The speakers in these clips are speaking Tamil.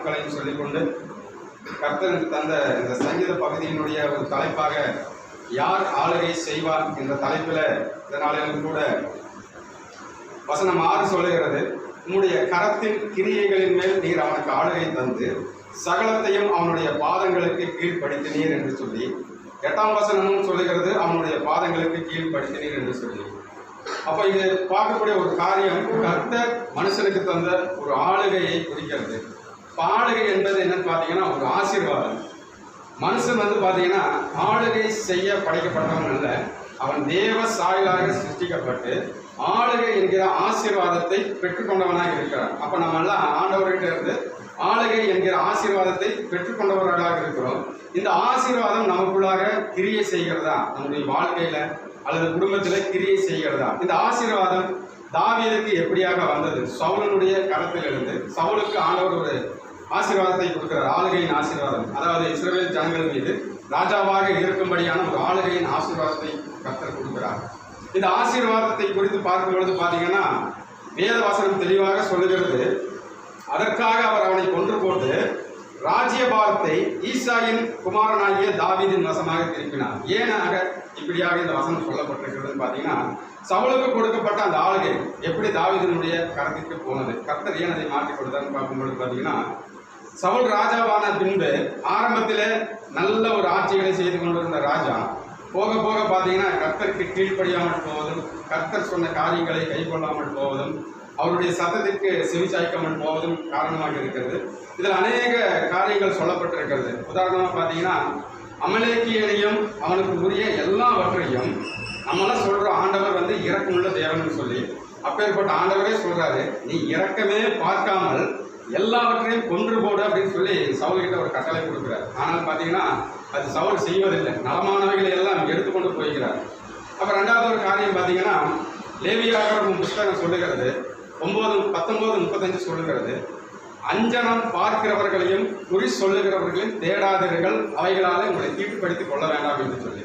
வாழ்த்துக்களையும் சொல்லிக்கொண்டு கர்த்தனுக்கு தந்த இந்த சங்கீத பகுதியினுடைய ஒரு தலைப்பாக யார் ஆளுகை செய்வார் என்ற தலைப்பில் இந்த கூட வசனம் ஆறு சொல்லுகிறது. உன்னுடைய கரத்தின் கிரியைகளின் மேல் நீர் அவனுக்கு ஆளுகை தந்து சகலத்தையும் அவனுடைய பாதங்களுக்கு கீழ்ப்படுத்தினீர் என்று சொல்லி எட்டாம் வசனமும் சொல்லுகிறது அவனுடைய பாதங்களுக்கு கீழ்ப்படுத்தினீர் என்று சொல்லி. அப்போ இது பார்க்கக்கூடிய ஒரு காரியம் கர்த்தர் மனுஷனுக்கு தந்த ஒரு ஆளுகையை குறிக்கிறது. பாடகை என்பது என்னன்னு பார்த்தீங்கன்னா ஒரு ஆசீர்வாதம். மனுஷன் வந்து பார்த்தீங்கன்னா ஆளுகை செய்ய படைக்கப்பட்டவன் அல்ல. அவன் தேவ சாயலாக சிருஷ்டிக்கப்பட்டு ஆளுகை என்கிற ஆசீர்வாதத்தை பெற்றுக்கொண்டவனாக இருக்கிறான். அப்போ நம்ம எல்லாம் ஆண்டவர்கிட்ட இருந்து ஆளுகை என்கிற ஆசீர்வாதத்தை பெற்றுக்கொண்டவர்களாக இருக்கிறோம். இந்த ஆசீர்வாதம் நமக்குள்ளாக கிரியை செய்கிறதா? நம்முடைய வாழ்க்கையில அல்லது குடும்பத்தில் கிரியை செய்கிறதா? இந்த ஆசீர்வாதம் தாவீதுக்கு எப்படியாக வந்தது? சவுலனுடைய களத்திலிருந்து சவுலுக்கு ஆண்டவர் ஒரு ஆசீர்வாதத்தை கொடுக்கிறார் ஆளுகையின் ஆசீர்வாதம். அதாவது இஸ்ரேல் ஜனங்கள் மீது ராஜாவாக இருக்கும்படியான ஒரு ஆளுகையின் ஆசீர்வாதத்தை கர்த்தர் கொடுக்கிறார். இந்த ஆசீர்வாதத்தை குறித்து பார்க்கும் பொழுது பார்த்தீங்கன்னா வேதவாசனம் தெளிவாக சொல்லுகிறது. அதற்காக அவர் அவனை கொன்று போட்டு ராஜ்யபாரத்தை ஈசாயின் குமாரனாகிய தாவீதின் வசமாக திருப்பினார். ஏனாக இப்படியாக இந்த வசனம் சொல்லப்பட்டிருக்கிறதுன்னு பார்த்தீங்கன்னா சவுளுக்கு கொடுக்கப்பட்ட அந்த ஆளுகை எப்படி தாவீதினுடைய கரத்திற்கு போனது? கர்த்தர் ஏன் அதை மாற்றி கொடுத்தாருன்னு பார்க்கும்பொழுது பார்த்தீங்கன்னா சவுல் ராஜாவான பின்பு ஆரம்பத்தில் நல்ல ஒரு ஆட்சிகளை செய்து கொண்டிருந்த ராஜா. போக போக பார்த்தீங்கன்னா கர்த்தருக்கு கீழ்ப்படியாமல் போவதும் கர்த்தர் சொன்ன காரியங்களை கைகொள்ளாமல் போவதும் அவருடைய சத்தத்திற்கு செவிச்சாய்க்காமல் போவதும் காரணமாக இருக்கிறது. இதில் அநேக காரியங்கள் சொல்லப்பட்டிருக்கிறது. உதாரணமாக பார்த்தீங்கன்னா அமலேக்கியனையும் அவனுக்கு உரிய எல்லாவற்றையும் நம்மளாம் சொல்கிற ஆண்டவர் வந்து இறக்கமுள்ள தேவன் சொல்லி அப்பேற்பட்ட ஆண்டவரே சொல்கிறாரு நீ இறக்கமே பார்க்காமல் எல்லாவற்றையும் கொன்று போடு அப்படின்னு சொல்லி சவுல்கிட்ட ஒரு கட்டளை கொடுக்குறார். ஆனால் பார்த்தீங்கன்னா அது சவுல் செய்வதில்லை. நலமானவைகளை எல்லாம் எடுத்துக்கொண்டு போய்கிறார். அப்போ ரெண்டாவது ஒரு காரியம் பார்த்தீங்கன்னா லேவியாகரம் புஸ்தகம் சொல்லுகிறது ஒன்பது பத்தொன்பது முப்பத்தஞ்சு சொல்லுகிறது. அஞ்சனம் பார்க்கிறவர்களையும் குறி சொல்லுகிறவர்களையும் தேடாதீர்கள். அவைகளால் உங்களை தீட்டுப்படுத்திக் கொள்ள வேண்டாம் என்று சொல்லி.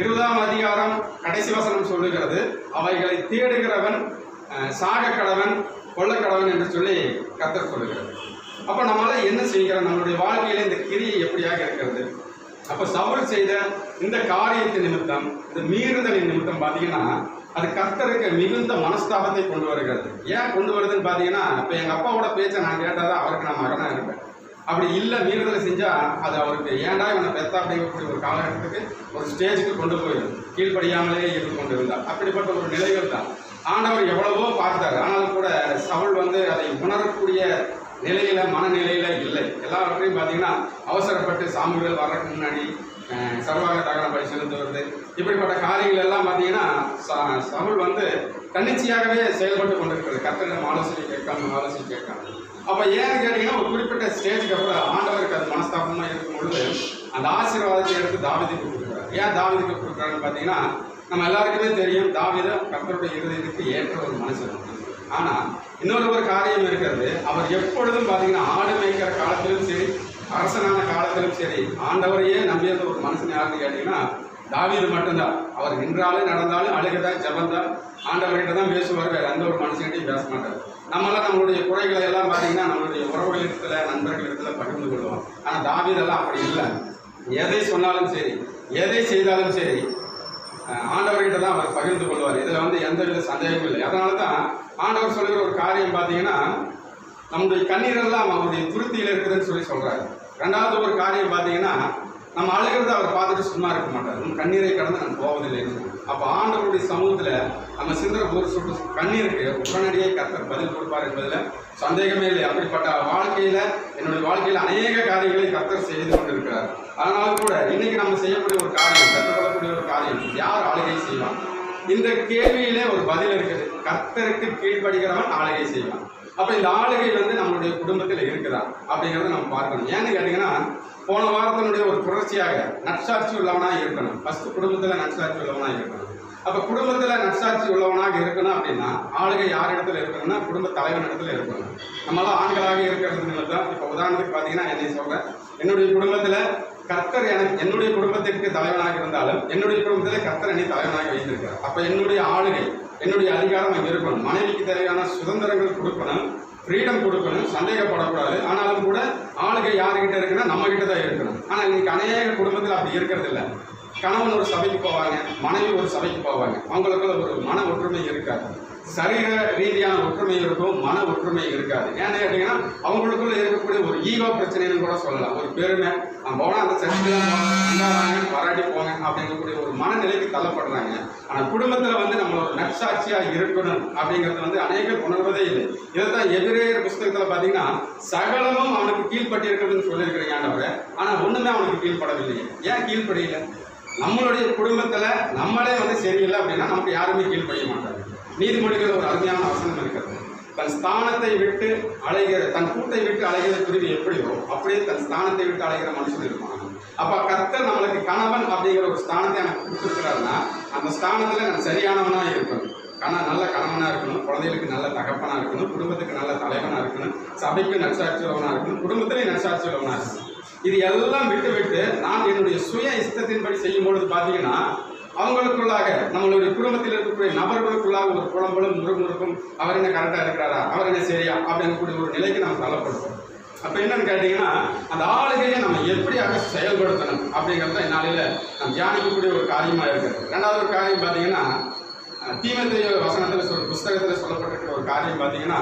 இருபதாம் அதிகாரம் கடைசி வசனம் சொல்லுகிறது அவைகளை தேடுகிறவன் சாக கடவன் கொள்ள கடவன் என்று சொல்லி கர்த்தர் சொல்லுகிறது அப்ப நம்மளால என்ன செய்கிறோம் நம்மளுடைய வாழ்க்கையில இந்த கிரியை எப்படியாக இருக்கிறது? அப்ப சவுல் செய்த இந்த காரியத்தின் நிமித்தம் இந்த மீறுதலின் நிமித்தம் பாத்தீங்கன்னா அது கர்த்தருக்கு மிகுந்த மனஸ்தாபத்தை கொண்டு வருகிறது. ஏன் கொண்டு வருதுன்னு பாத்தீங்கன்னா இப்ப எங்க அப்பாவோட பேச்சை நான் கேட்டாதான் அவருக்கு நான் மகனா இருப்பேன். அப்படி இல்லை மீறுதலை செஞ்சா அது அவருக்கு ஏன்டா இவனை பெத்தா? அப்படிங்கக்கூடிய ஒரு காலகட்டத்துக்கு ஒரு ஸ்டேஜுக்கு கொண்டு போயிடும். கீழ்ப்படியாமலே இருந்து கொண்டு இருந்தார் அப்படிப்பட்ட ஒரு நிலைகள் தான். ஆண்டவர் எவ்வளவோ பார்த்தார். ஆனாலும் கூட சவுல் வந்து அதை உணரக்கூடிய நிலையில மனநிலையில இல்லை. எல்லாவற்றையும் பார்த்தீங்கன்னா அவசரப்பட்டு சாமிகள் வர்றதுக்கு முன்னாடி சர்வாக தகன பலி செலுத்துவது இப்படிப்பட்ட காரியங்கள் எல்லாம் பார்த்தீங்கன்னா ச- சவுல் வந்து தன்னிச்சையாகவே செயல்பட்டு கொண்டிருக்கிறது கர்த்தரிடம் ஆலோசனை கேட்காம ஆலோசனை கேட்காம. அப்போ ஏன்னு கேட்டீங்கன்னா ஒரு குறிப்பிட்ட ஸ்டேஜுக்கு அப்புறம் ஆண்டவருக்கு அது மனஸ்தாபமாக இருக்கும் பொழுது அந்த ஆசீர்வாதத்தை எடுத்து தாவிதுக்கு கொடுக்குறாரு. ஏன் தாவிதுக்கு கொடுக்குறாருன்னு பார்த்தீங்கன்னா நம்ம எல்லாருக்குமே தெரியும் தாவிதம் கர்த்தருடைய இருதயத்துக்கு ஏற்ற ஒரு மனுஷன். ஆனால் இன்னொரு ஒரு காரியம் இருக்கிறது. அவர் எப்பொழுதும் பார்த்தீங்கன்னா ஆடு மேய்க்கிற காலத்திலும் சரி அரசனான காலத்திலும் சரி ஆண்டவரையே நம்பியிருந்த ஒரு மனுஷன் யாருன்னு கேட்டிங்கன்னா தாவீது மட்டும்தான். அவர் நின்றாலும் நடந்தாலும் அழுகதா ஜபந்தா ஆண்டவர்கிட்ட தான் பேசுவார் வேறு எந்த ஒரு மனுஷன்கிட்டையும் பேச மாட்டார். நம்மளாம் நம்மளுடைய குறைகளை எல்லாம் பார்த்தீங்கன்னா நம்மளுடைய உறவுகளிடத்துல நண்பர்களிடத்துல பகிர்ந்து கொள்வோம். ஆனால் தாவீதெல்லாம் அப்படி இல்லை. எதை சொன்னாலும் சரி எதை செய்தாலும் சரி ஆண்டவர்கிட்ட தான் அவர் பகிர்ந்து கொள்வார். இதில் வந்து எந்த வித சந்தேகமும் இல்லை. அதனால தான் ஆண்டவர் சொல்கிற ஒரு காரியம் பார்த்தீங்கன்னா நம்முடைய கண்ணீரெல்லாம் அவருடைய துருத்தியில் இருக்குதுன்னு சொல்லி சொல்கிறார் ரெண்டாவது ஒரு காரியம் பார்த்தீங்கன்னா நம்ம அழுகிறத அவர் பார்த்துட்டு சும்மா இருக்க மாட்டார். நம்ம கண்ணீரை கடந்து நம்ம போவதில்லை அப்போ ஆண்டவருடைய சமூகத்தில் நம்ம சிந்தர ஒரு சொட்டு கண்ணீருக்கு உடனடியே கத்தர் பதில் கொடுப்பார் என்பதில் சந்தேகமே இல்லை. அப்படிப்பட்ட வாழ்க்கையில் என்னுடைய வாழ்க்கையில் அநேக காரியங்களை கர்த்தர் செய்து கொண்டிருக்கிறார். அதனால கூட இன்னைக்கு நம்ம செய்யக்கூடிய ஒரு காரியம் கற்றுக்கொள்ளக்கூடிய ஒரு காரியம் யார் ஆளுகை செய்வான்? இந்த கேள்வியிலே ஒரு பதில் இருக்குது. கர்த்தருக்கு கீழ்ப்படுகிறவன் ஆளுகை செய்வான். அப்போ இந்த ஆளுகை வந்து நம்மளுடைய குடும்பத்தில் இருக்குதா? அப்படிங்கிறத நம்ம பார்க்கணும். ஏன்னு கேட்டிங்கன்னா போன வாரத்தினுடைய ஒரு தொடர்ச்சியாக நற்சாட்சி உள்ளவனாக இருக்கணும். ஃபஸ்ட்டு குடும்பத்தில் நற்சாட்சி உள்ளவனாக இருக்கணும். அப்போ குடும்பத்தில் நற்சாட்சி உள்ளவனாக இருக்கணும் அப்படின்னா ஆளுகை யார் இடத்துல இருக்கணும்னா குடும்ப தலைவன் இடத்துல இருக்கணும். நம்மளாம் ஆண்களாக இருக்கிறதுனால தான் இப்போ உதாரணத்துக்கு பார்த்தீங்கன்னா என்னை சொல்கிறேன் என்னுடைய குடும்பத்தில் கர்த்தர் எனக்கு என்னுடைய குடும்பத்திற்கு தலைவனாக இருந்தாலும் என்னுடைய குடும்பத்தில் கர்த்தர் என்னை தலைவனாக வைத்திருக்கிறார். அப்போ என்னுடைய ஆளுகை என்னுடைய அதிகாரம் அங்கே இருக்கணும். மனைவிக்கு தேவையான சுதந்திரங்கள் கொடுக்கணும். ஃப்ரீடம் கொடுக்கணும் சந்தேகப்படக்கூடாது. ஆனாலும் கூட ஆளுக யாருக்கிட்ட இருக்குன்னா நம்ம கிட்ட தான் இருக்கணும். ஆனால் இன்னைக்கு அநேக குடும்பத்தில் அப்படி இருக்கிறது இல்லை. கணவன் ஒரு சபைக்கு போவாங்க மனைவி ஒரு சபைக்கு போவாங்க. அவங்களுக்குள்ள ஒரு மன ஒற்றுமை இருக்காது. சரீர ரீதியான ஒற்றுமை இருக்கும் மன ஒற்றுமை இருக்காது. ஏன்னு கேட்டீங்கன்னா அவங்களுக்குள்ள இருக்கக்கூடிய ஒரு ஈகோ பிரச்சனைன்னு கூட சொல்லலாம். ஒரு பெருமை நம்ம போனால் அந்த சர்ச்சுக்கு பாராட்டி போங்க அப்படிங்கக்கூடிய ஒரு மனநிலைக்கு தள்ளப்படுறாங்க. ஆனால் குடும்பத்தில் வந்து நம்ம ஒரு நற்சாட்சியாக இருக்கணும் அப்படிங்கிறது வந்து அநேகர் உணர்வதே இல்லை. இதைத்தான் எதிரேயர் புஸ்தகத்தில் பார்த்தீங்கன்னா சகலமும் அவனுக்கு கீழ்ப்பட்டி இருக்குதுன்னு சொல்லியிருக்கிறீங்க ஆண்டவரை. ஆனால் ஒன்றுமே அவனுக்கு கீழ்ப்படவில்லையே ஏன் கீழ்படியில நம்மளுடைய குடும்பத்தில் நம்மளே வந்து சரியில்லை அப்படின்னா நமக்கு யாருமே கீழ்படிய மாட்டாங்க. நீதிமொழிகள் ஒரு அருமையான வசனம் இருக்கிறது. தன் ஸ்தானத்தை விட்டு அலைகிற தன் கூட்டை விட்டு அலைகிற குருவி எப்படியோ அப்படியே தன் ஸ்தானத்தை விட்டு அலைகிற மனுஷன் இருப்பாங்க அப்ப கர்த்தர் நம்மளுக்கு கணவன் அப்படிங்கிற ஒரு ஸ்தானத்தை எனக்கு கொடுத்துருக்கிறாருன்னா அந்த ஸ்தானத்துல நான் சரியானவனா இருக்கணும். கண நல்ல கணவனா இருக்கணும் குழந்தைகளுக்கு நல்ல தகப்பனா இருக்கணும் குடும்பத்துக்கு நல்ல தலைவனா இருக்கணும் சபைக்கு நற்சாட்சி இருக்கணும் குடும்பத்திலே நற்சாட்சி இருக்கணும். இது எல்லாம் விட்டு விட்டு நான் என்னுடைய சுய இஷ்டத்தின்படி செய்யும் பொழுது பார்த்தீங்கன்னா அவங்களுக்குள்ளாக நம்மளுடைய குடும்பத்தில் இருக்கக்கூடிய நபர்களுக்குள்ளாக ஒரு குழம்பலும் முறுமுறுக்கும் அவர் என்ன கரெக்டாக இருக்கிறாரா? அவர் என்ன சரியா? அப்படிங்கக்கூடிய ஒரு நிலைக்கு நம்ம தள்ளப்படுவோம் அப்போ என்னன்னு கேட்டிங்கன்னா அந்த ஆளுகையை நம்ம எப்படியாக செயல்படுத்தணும் அப்படிங்கிறது இந்நாளில் நம்ம தியானிக்கக்கூடிய ஒரு காரியமாக இருக்குது ரெண்டாவது ஒரு காரியம் பார்த்தீங்கன்னா தீமத்தைய வசனத்தில் சொல் புஸ்தகத்தில் சொல்லப்பட்டிருக்கிற ஒரு காரியம் பார்த்தீங்கன்னா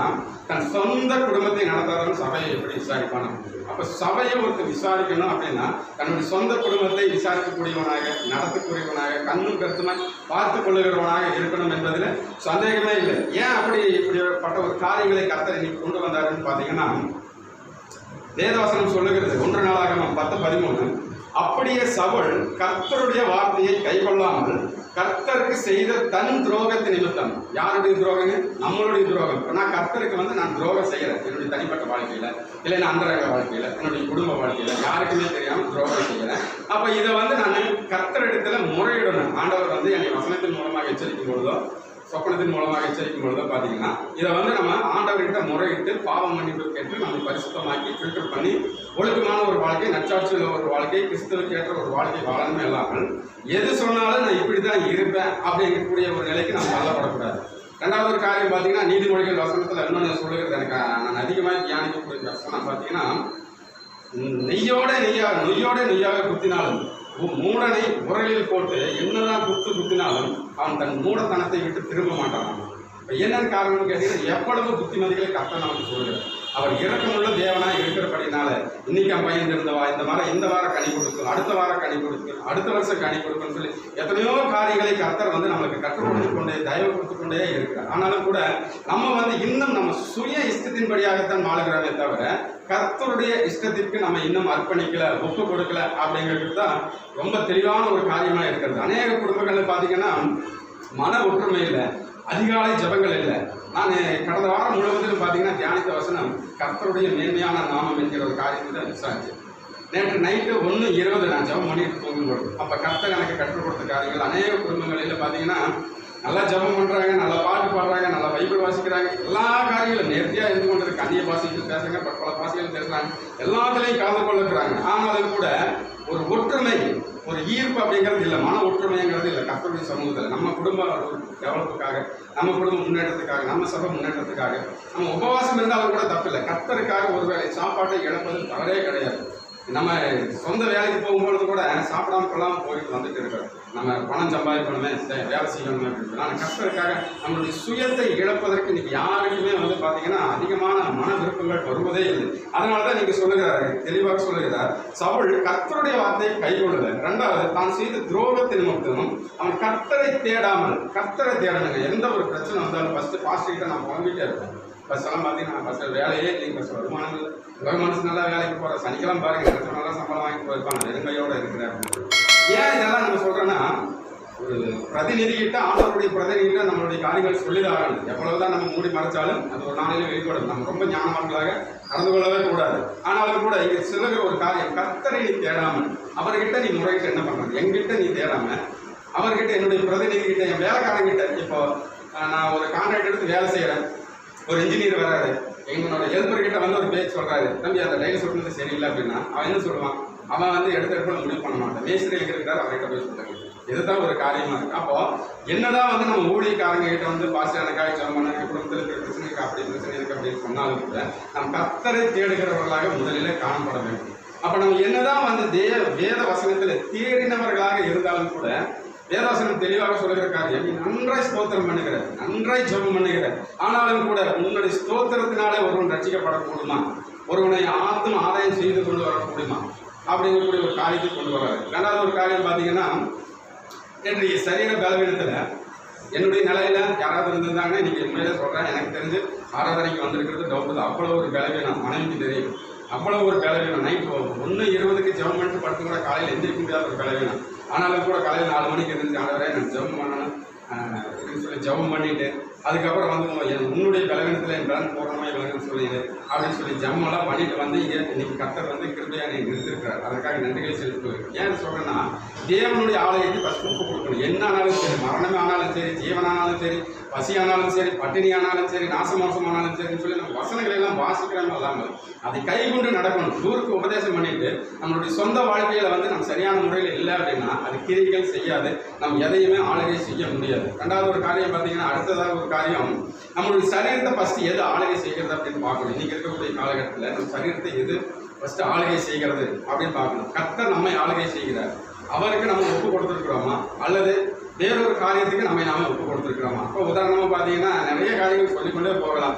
தன் சொந்த குடும்பத்தை நடத்தாதவன் சபையை எப்படி விசாரிப்பான அப்போ சபையை ஒருத்தர் விசாரிக்கணும் அப்படின்னா தன்னுடைய சொந்த குடும்பத்தை விசாரிக்கக்கூடியவனாக நடத்தக்கூடியவனாக கண்ணும் கருத்துமாய் பார்த்து கொள்ளுகிறவனாக இருக்கணும் என்பதில் சந்தேகமே இல்லை. ஏன் அப்படி இப்படிப்பட்ட ஒரு காரியங்களை கர்த்தர் இன்னைக்கு கொண்டு வந்தாருன்னு பார்த்தீங்கன்னா வேதவசனம் சொல்லுகிறது. ஒன்று நாளாக பத்து பதிமூணு அப்படியே சவுல் கர்த்தருடைய வார்த்தையை கைக்கொள்ளாமல் கர்த்தருக்கு செய்த தன் துரோகத்து நிமித்தம். யாருடைய துரோகங்க? நம்மளுடைய துரோகம். நான் கர்த்தருக்கு வந்து நான் துரோகம் செய்யறேன் என்னுடைய தனிப்பட்ட வாழ்க்கையில இல்லை நான் அந்தரக வாழ்க்கையில என்னுடைய குடும்ப வாழ்க்கையில யாருக்குமே தெரியாம துரோகம் செய்யறேன் அப்ப இதை வந்து நான் கர்த்தரிடத்துல முறையிடணும். ஆண்டவர் வந்து என்னை வசனத்தின் மூலமாக எச்சரிக்கும் பொழுதோ சொப்பனத்தின் மூலமாக எச்சரிக்கும் பொழுது பார்த்தீங்கன்னா இதை வந்து நம்ம ஆண்டவர்கிட்ட முறையிட்டு பாவம் மன்னிப்பு கேட்டு நம்ம பரிசுத்தமாக்கி ஃபில்டர் பண்ணி ஒழுக்கமான ஒரு வாழ்க்கை நச்சாட்சியில் ஒரு வாழ்க்கை கிறிஸ்துவுக்கு ஏற்ற ஒரு வாழ்க்கை வாழணுமே இல்லாமல் எது சொன்னாலும் நான் இப்படி தான் இருப்பேன் அப்படிங்கக்கூடிய ஒரு நிலைக்கு நம்ம தள்ளப்படக்கூடாது. ரெண்டாவது ஒரு காரியம் பார்த்தீங்கன்னா நீதிமொழிகள் வசனத்தில் இன்னொன்று சொல்லுகிறது எனக்கு நான் அதிகமாக தியானிக்கக்கூடிய வசனம் பார்த்தீங்கன்னா நெய்யோட நெய்யா நொய்யோட நெய்யாக குத்தினாலும் மூடனை உரலில் போட்டு என்னதான் குத்து குத்தினாலும் அவன் தன் மூடத்தனத்தை விட்டு திரும்ப மாட்டான். இப்போ காரணம்னு கேட்டீங்கன்னா எவ்வளவு புத்திமதிகளை கத்த நமக்கு சொல்கிறார். அவர் இறக்கமுள்ள தேவனாக இருக்கிறபடினால இன்னைக்கு அவன் பையன் இருந்தவா இந்த வாரம் இந்த வாரம் கனி கொடுக்கும் அடுத்த வாரம் கனி கொடுக்கும் அடுத்த வருஷம் கனி கொடுக்கும்னு சொல்லி எத்தனையோ காரியங்களை கர்த்தர் வந்து நம்மளுக்கு கற்றுக் கொடுத்து கொண்டே தயவு கொடுத்து கொண்டே இருக்கிறார். ஆனாலும் கூட நம்ம வந்து இன்னும் நம்ம சுய இஷ்டத்தின்படியாகத்தான் வாழுகிறோமே தவிர கர்த்தருடைய இஷ்டத்திற்கு நம்ம இன்னும் அர்ப்பணிக்கல ஒப்பு கொடுக்கல அப்படிங்கிறது தான் ரொம்ப தெளிவான ஒரு காரியமாக இருக்கிறது. அநேக குடும்பங்கள்ல பார்த்தீங்கன்னா மன ஒற்றுமை இல்லை அதிகாலை ஜெபங்கள் இல்லை நான் கடந்த வாரம் முழுவதும் பார்த்தீங்கன்னா தியானித்த வசனம் கர்த்தருடைய மேன்மையான நாமம் என்கிற ஒரு காரியத்தை தான் விசாரிச்சேன். நேற்று நைட்டு ஒன்று இருபது நான் ஜெபம் பண்ணிட்டு தூங்கும்போது அப்போ கர்த்தர் எனக்கு கற்றுக் கொடுத்த காரியங்கள் அநேக குடும்பங்களில் பார்த்தீங்கன்னா நல்லா ஜெபம் பண்ணுறாங்க நல்லா பாட்டு பாடுறாங்க நல்லா பைபிள் வாசிக்கிறாங்க. எல்லா காரியங்களும் நேர்த்தியாக இருந்து கொண்டு இருக்கு அந்நிய பாஷைகள் பேசுறாங்க பற்பல பாஷைகள் பேசுகிறாங்க எல்லாத்துலேயும் கலந்து கொள்ளுக்கிறாங்க ஆனாலும் கூட ஒரு ஒற்றுமை ஒரு ஈர்ப்பு அப்படிங்கிறது இல்லை. மன ஒற்றுமைங்கிறது இல்லை. கத்தருடைய சமூகத்தில் நம்ம குடும்ப டெவலப்புக்காக நம்ம குடும்ப முன்னேற்றத்துக்காக நம்ம சபை முன்னேற்றத்துக்காக நம்ம உபவாசம் இருந்தாலும் கூட தப்பில்லை. கத்தருக்காக ஒரு வேலை சாப்பாட்டை இழப்பது தவறே கிடையாது. நம்ம சொந்த வேலைக்கு போகும்பொழுது கூட சாப்பிடாம கொள்ளாமல் போயிட்டு வந்துட்டு இருக்கிறோம். நம்ம பணம் சம்பாதிக்கணுமே சரி, வேலை செய்யணுமே அப்படின்னு சொல்லி ஆனால் நம்மளுடைய சுயத்தை இழப்பதற்கு இன்றைக்கி யாருக்குமே வந்து பார்த்தீங்கன்னா அதிகமான மன விருப்பங்கள் வருவதே இல்லை. அதனால தான் நீங்கள் சொல்லுகிறாரு தெளிவாக சொல்லுகிறார். சவுல் கர்த்தருடைய வார்த்தையை கைகொள்ளல ரெண்டாவது தான் செய்த துரோகத்தின் நிமித்தமும் அவன் கர்த்தரை தேடாமல் கர்த்தரை தேடணுங்க. எந்த ஒரு பிரச்சனை வந்தாலும் ஃபஸ்ட்டு பாஸ்டர்கிட்ட நான் புலம்பிட்டே இருப்பேன். ஃபஸ்ட்டெல்லாம் பார்த்தீங்கன்னா ஃபஸ்ட்டு வேலையே இல்லைங்க. ஃபர்ஸ்ட் வருமானம் நல்லா வேலைக்கு போகிற சனிக்கெல்லாம் பாருங்க நல்லா சம்பளம் வாங்கி போயிருப்பாங்க. நெருங்கையோடு இருக்கிறேன் அப்படின்னு. ஏன் இதெல்லாம் நம்ம சொல்றோன்னா ஒரு பிரதிநிதிகிட்ட ஆண்டவருடைய பிரதிநிதிகிட்ட நம்மளுடைய காரியங்கள் சொல்லிதான். எவ்வளவுதான் நம்ம மூடி மறைச்சாலும் அது ஒரு நாளையில வெளிப்படும். நம்ம ரொம்ப ஞானமான்களாக நடந்து கொள்ளவே கூடாது. ஆனாலும் கூட இங்க சிலர் ஒரு காரியம் கர்த்தரை நீ தேடாமல் அவர்கிட்ட நீ முறையிட்டு என்ன பண்றது? எங்கிட்ட நீ தேடாம அவர்கிட்ட என்னுடைய பிரதிநிதி கிட்ட என் வேலைக்காரங்கிட்ட இப்போ நான் ஒரு கான்ட்ராக்ட் எடுத்து வேலை செய்யறேன் ஒரு இன்ஜினியர் வராரு எங்களோட ஹெல்ப்பர் கிட்ட வந்து ஒரு பேச்சு சொல்றாரு. தம்பி அந்த லைன் சொல்றது சரியில்லை அப்படின்னா அவன் என்ன சொல்லுவான்? அவன் வந்து எடுத்த இடத்துல முடிவு பண்ண மாட்டான் மேஸ்திரி எங்க இருக்கிறார் அவர்கிட்ட போய் சொல்லுங்க இதுதான் ஒரு காரியமா இருக்கு. அப்போ என்னதான் வந்து நம்ம ஊழியக்காரங்க கிட்ட வந்து பாஸ்டர் எனக்காக ஜெபம் குடும்பத்தில் இருக்கிற பிரச்சனை இருக்கு அப்படி பிரச்சனை இருக்கு அப்படின்னு சொன்னாலும் கூட நம்ம கத்தரை தேடுகிறவர்களாக முதலிலே காணப்பட வேண்டும். அப்போ நம்ம என்னதான் வந்து தே வேத வசனத்தில் தேடினவர்களாக இருந்தாலும் கூட வேதாசனம் தெளிவாக சொல்லுகிற காரியம் நீ நன்றாய் ஸ்தோத்திரம் பண்ணுகிற நன்றாய் ஜெபம் பண்ணுகிற. ஆனாலும் கூட உன்னுடைய ஸ்தோத்திரத்தினாலே ஒருவன் ரசிக்கப்படக்கூடுமா ஒருவனை ஆத்தும் ஆதாயம் செய்து கொண்டு வரக்கூடுமா? அப்படிங்கக்கூடிய ஒரு காரியத்தை கொண்டு வராரு ரெண்டாவது ஒரு காரியம் பார்த்தீங்கன்னா என்னுடைய சரீர பலவீனத்தில் என்னுடைய நிலையில யாராவது இருந்திருந்தாங்கன்னா இன்றைக்கி முன்னாடியே சொல்கிறேன் எனக்கு தெரிஞ்சு ஆராதனைக்கு வந்திருக்கிறது டவுட் அவ்வளோ ஒரு பலவீனம் மனைவிக்கு தெரியும். அவ்வளோ ஒரு பலவீனம். நைட்டு ஒன்று இருபதுக்கு ஜெபம் பண்ணிட்டு படுத்து கூட காலையில் எந்திரிக்க முடியாத ஒரு பலவீனம். ஆனாலும் கூட காலையில் நாலு மணிக்கு எந்திரிச்சு ஆனவரே நான் ஜெபம் பண்ணணும். அப்படின்னு சொல்லி ஜெபம் பண்ணிவிட்டு அதுக்கப்புறம் வந்து என் உன்னுடைய பலவீனத்தில் என் பலன் பூர்ணமாக விளங்குன்னு சொல்லிடு அப்படின்னு சொல்லி ஜம்மெல்லாம் பண்ணிட்டு வந்து இங்கே இன்னைக்கு கத்தர் வந்து கிருபையா நீ நிறுத்திருக்கிறார். அதுக்காக நன்றிகளை செலுத்துவேன் ஏன் சொல்றேன்னா தேவனுடைய ஆலயத்தை ஃபஸ்ட் ஒப்பு கொடுக்கணும். என்ன ஆனாலும் சரி மரணமே ஆனாலும் சரி ஜீவனானாலும் சரி பசி ஆனாலும் சரி பட்டினி ஆனாலும் சரி நாசமோசம் ஆனாலும் சரின்னு சொல்லி நம்ம வசனங்களை எல்லாம் வாசிக்கிறோம் இல்லாமல் அதை கை கொண்டு நடக்கணும். ஊருக்கு உபதேசம் பண்ணிட்டு நம்மளுடைய சொந்த வாழ்க்கையில வந்து நம்ம சரியான முறையில் இல்லை அப்படின்னா அது கிரிகள் செய்யாது. நம்ம எதையுமே ஆளுகை செய்ய முடியாது. ரெண்டாவது ஒரு காரியம் பார்த்தீங்கன்னா அடுத்ததாக ஒரு காரியம் நம்மளுடைய சரீரத்தை ஃபஸ்ட்டு எது ஆளுகை செய்கிறது அப்படின்னு பார்க்கணும். இன்றைக்கி இருக்கக்கூடிய காலகட்டத்தில் நம்ம சரீரத்தை எது ஃபஸ்ட்டு ஆளுகை செய்கிறது அப்படின்னு பார்க்கணும். கர்த்தர் நம்மை ஆளுகை செய்கிறார். அவருக்கு நம்ம ஒப்பு கொடுத்துருக்குறோமா? அல்லது வேறொரு காரியத்துக்கு நம்ம நாம ஒப்பு கொடுத்துருக்கிறோமா? இப்போ உதாரணமாக பார்த்தீங்கன்னா நிறைய காரியங்கள் சொல்லிக்கொண்டே போகலாம்.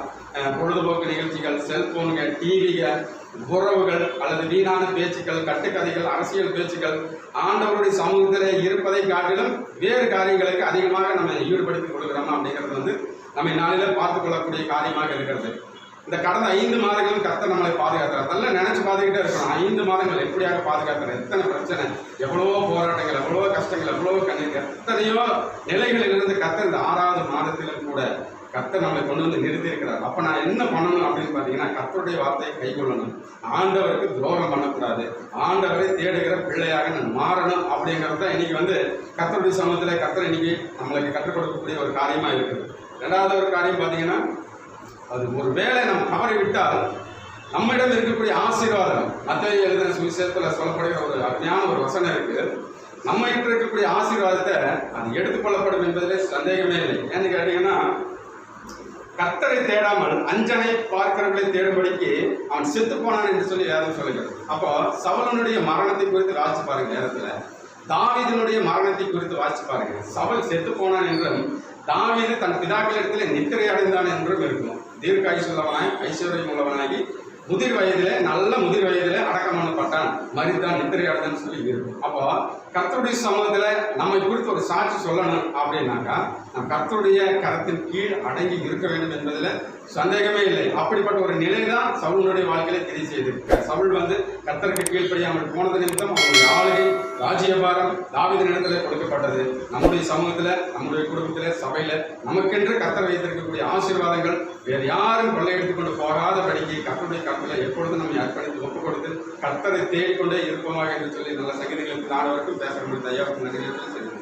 பொழுதுபோக்கு நிகழ்ச்சிகள் செல்போன்கள் டிவிகள் உறவுகள் அல்லது வீணான பேச்சுக்கள் கட்டுக்கதைகள் அரசியல் பேச்சுக்கள். ஆண்டவருடைய சமூகத்தில் இருப்பதை காட்டிலும் வேறு காரியங்களுக்கு அதிகமாக நம்ம ஈடுபடுத்திக் கொள்கிறோமா அப்படிங்கிறது வந்து நம்ம நாளில் பார்த்துக் கொள்ளக்கூடிய காரியமாக இருக்கிறது. இந்த கடந்த ஐந்து மாதங்களும் கர்த்தர் நம்மளை பாதுகாத்தார் நல்லா நினைச்சு பார்த்துக்கிட்டே இருக்கணும். ஐந்து மாதங்கள் எப்படியாக பாதுகாக்கிறார்? எத்தனை பிரச்சனை? எவ்வளவோ போராட்டங்கள் எவ்வளவோ கஷ்டங்கள் எவ்வளவோ கண்ணீர் எத்தனையோ நிலைகளில் இருந்து கர்த்தர் இந்த ஆறாவது மாதத்திலும் கூட கர்த்தர் நம்மளை கொண்டு வந்து நிறுத்தி இருக்கிறார் அப்ப நான் என்ன பண்ணணும் அப்படின்னு பார்த்தீங்கன்னா கர்த்தருடைய வார்த்தையை கைக்கொள்ளணும் ஆண்டவருக்கு துரோகம் பண்ணக்கூடாது. ஆண்டவரை தேடுகிற பிள்ளையாக நான் மாறணும் அப்படிங்கிறது தான் இன்னைக்கு வந்து கர்த்தருடைய சமூகத்தில் கர்த்தர் இன்னைக்கு நம்மளுக்கு கற்றுக் கொடுக்கக்கூடிய ஒரு காரியமா இருக்குது. ரெண்டாவது ஒரு காரியம் பார்த்தீங்கன்னா அது ஒரு வேளை நம்ம தவறி விட்டால் நம்மிடம் இருக்கக்கூடிய ஆசீர்வாதம் மத்திய எழுதின சுவிசேஷத்தில் சொல்லப்படுகிற ஒரு அருமையான ஒரு வசனம் இருக்கு. நம்ம கிட்ட இருக்கக்கூடிய ஆசீர்வாதத்தை அது எடுத்துக்கொள்ளப்படும் என்பதிலே சந்தேகமே இல்லை. ஏன்னு கேட்டீங்கன்னா கத்தரை தேடாமல் அஞ்சனை பார்க்கிறவர்களை தேடும்படிக்கு அவன் செத்து போனான் என்று சொல்லி வேதம் சொல்லுகிறது. அப்போ சவலனுடைய மரணத்தை குறித்து வாசிச்சு பாருங்க நேரத்தில். தாவீதனுடைய மரணத்தை குறித்து வாசிச்சு பாருங்க. சவல் செத்து போனான் என்றும் தாவீது தன் பிதாக்களிடத்தில் நித்திரை அடைந்தான் என்றும் இருக்கும். தீர்க்காயுசு உள்ளவனாய் ஐஸ்வர்யம் உள்ளவனாகி முதிர் வயதில நல்ல முதிர் வயதில அடக்கம் பண்ணப்பட்டான் மறித்தான் நித்திரை அடைந்தான் சொல்லி இருக்கும் அப்போ கர்த்தருடைய சமூகத்துல நம்மை குறித்து ஒரு சாட்சி சொல்லணும் அப்படின்னாக்கா நம் கர்த்தருடைய கரத்தின் கீழ் அடங்கி இருக்க வேண்டும் என்பதில் சந்தேகமே இல்லை. அப்படிப்பட்ட ஒரு நிலை தான் சவுளுடைய வாழ்க்கையில தெரிய செய்திருக்கு சவுள் வந்து கர்த்தருக்கு கீழ்ப்படியாமல் போனது நிமித்தம் அவருடைய ஆளுகை ராஜ்யபாரம் தாவித நிலத்தில் கொடுக்கப்பட்டது. நம்முடைய சமூகத்தில் நம்முடைய குடும்பத்தில் சபையில் நமக்கென்று கர்த்தர் வைத்திருக்கக்கூடிய ஆசீர்வாதங்கள் வேறு யாரும் கொள்ளையடித்துக் கொண்டு போகாதபடிக்கு கர்த்தருடைய கருத்தில் எப்பொழுதும் நம்மை அர்ப்பணித்து ஒப்பு கொடுத்து கர்த்தரை தேடிக்கொண்டே இருப்போமாக என்று சொல்லி நல்ல சங்கதிகளுக்கு வரைக்கும் பேச முடியும் ஐயாவுக்கு நன்றிகளை